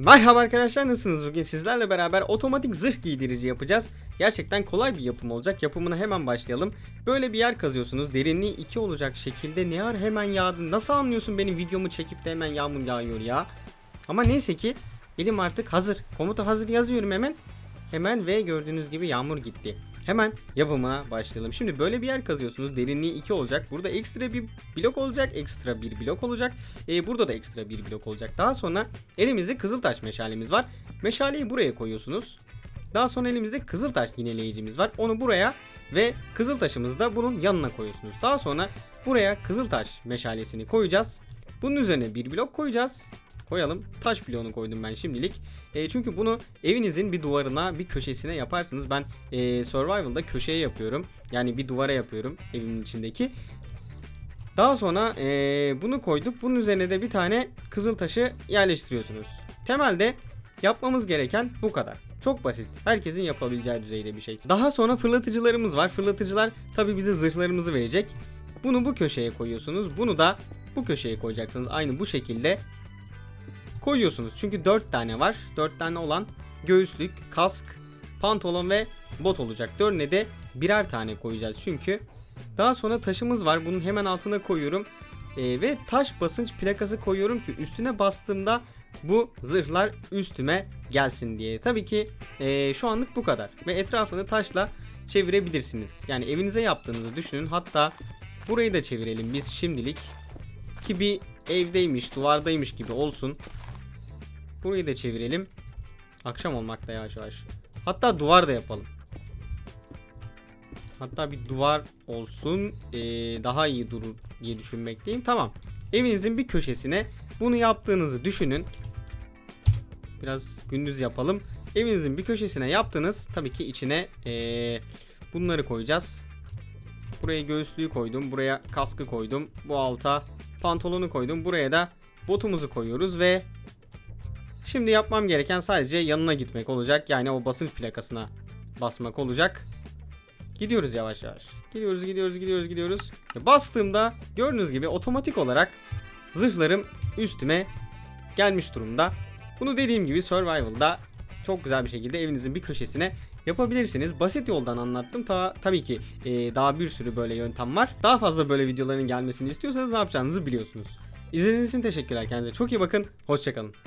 Merhaba arkadaşlar nasılsınız? Bugün sizlerle beraber otomatik zırh giydirici yapacağız. Gerçekten kolay bir yapım olacak. Yapımına hemen başlayalım. Böyle bir yer kazıyorsunuz. Derinliği 2 olacak şekilde. Ne ar hemen yağdı. Nasıl anlıyorsun benim videomu çekip de hemen yağmur yağıyor ya? Ama neyse ki elim artık hazır. Komuta hazır yazıyorum hemen. Hemen ve gördüğünüz gibi yağmur gitti. Hemen yapımına başlayalım. Şimdi böyle bir yer kazıyorsunuz. Derinliği 2 olacak. Burada ekstra bir blok olacak. Ekstra bir blok olacak. Ee, burada da ekstra bir blok olacak. Daha sonra elimizde kızıltaş meşalemiz var. Meşaleyi buraya koyuyorsunuz. Daha sonra elimizde kızıltaş yineleyicimiz var. Onu buraya ve kızıltaşımızı da bunun yanına koyuyorsunuz. Daha sonra buraya kızıltaş meşalesini koyacağız. Bunun üzerine bir blok koyacağız. Koyalım. Taş bloğunu koydum ben şimdilik. E, çünkü bunu evinizin bir duvarına, bir köşesine yaparsınız. Ben e, Survival'da köşeye yapıyorum. Yani bir duvara yapıyorum evimin içindeki. Daha sonra e, bunu koyduk. Bunun üzerine de bir tane kızıl taşı yerleştiriyorsunuz. Temelde yapmamız gereken bu kadar. Çok basit. Herkesin yapabileceği düzeyde bir şey. Daha sonra fırlatıcılarımız var. Fırlatıcılar tabi bize zırhlarımızı verecek. Bunu bu köşeye koyuyorsunuz. Bunu da bu köşeye koyacaksınız. Aynı bu şekilde koyuyorsunuz. Çünkü 4 tane var. 4 tane olan göğüslük, kask, pantolon ve bot olacak. Dörne de birer tane koyacağız çünkü. Daha sonra taşımız var. Bunun hemen altına koyuyorum. Ee, ve taş basınç plakası koyuyorum ki üstüne bastığımda bu zırhlar üstüme gelsin diye. Tabii ki ee, şu anlık bu kadar. Ve etrafını taşla çevirebilirsiniz. Yani evinize yaptığınızı düşünün. Hatta burayı da çevirelim biz şimdilik. Ki bir evdeymiş, duvardaymış gibi olsun. Burayı da çevirelim. Akşam olmakta yavaş yavaş. Hatta duvar da yapalım. Hatta bir duvar olsun ee, daha iyi durur diye düşünmekteyim. Tamam. Evinizin bir köşesine bunu yaptığınızı düşünün. Biraz gündüz yapalım. Evinizin bir köşesine yaptınız. Tabii ki içine ee, bunları koyacağız. Buraya göğüslüğü koydum. Buraya kaskı koydum. Bu alta pantolonu koydum. Buraya da botumuzu koyuyoruz ve şimdi yapmam gereken sadece yanına gitmek olacak. Yani o basınç plakasına basmak olacak. Gidiyoruz yavaş yavaş. Gidiyoruz gidiyoruz gidiyoruz gidiyoruz. Bastığımda gördüğünüz gibi otomatik olarak zırhlarım üstüme gelmiş durumda. Bunu dediğim gibi Survival'da çok güzel bir şekilde evinizin bir köşesine yapabilirsiniz. Basit yoldan anlattım. Ta, tabii ki e, daha bir sürü böyle yöntem var. Daha fazla böyle videoların gelmesini istiyorsanız ne yapacağınızı biliyorsunuz. İzlediğiniz için teşekkürler. Kendinize çok iyi bakın. Hoşçakalın.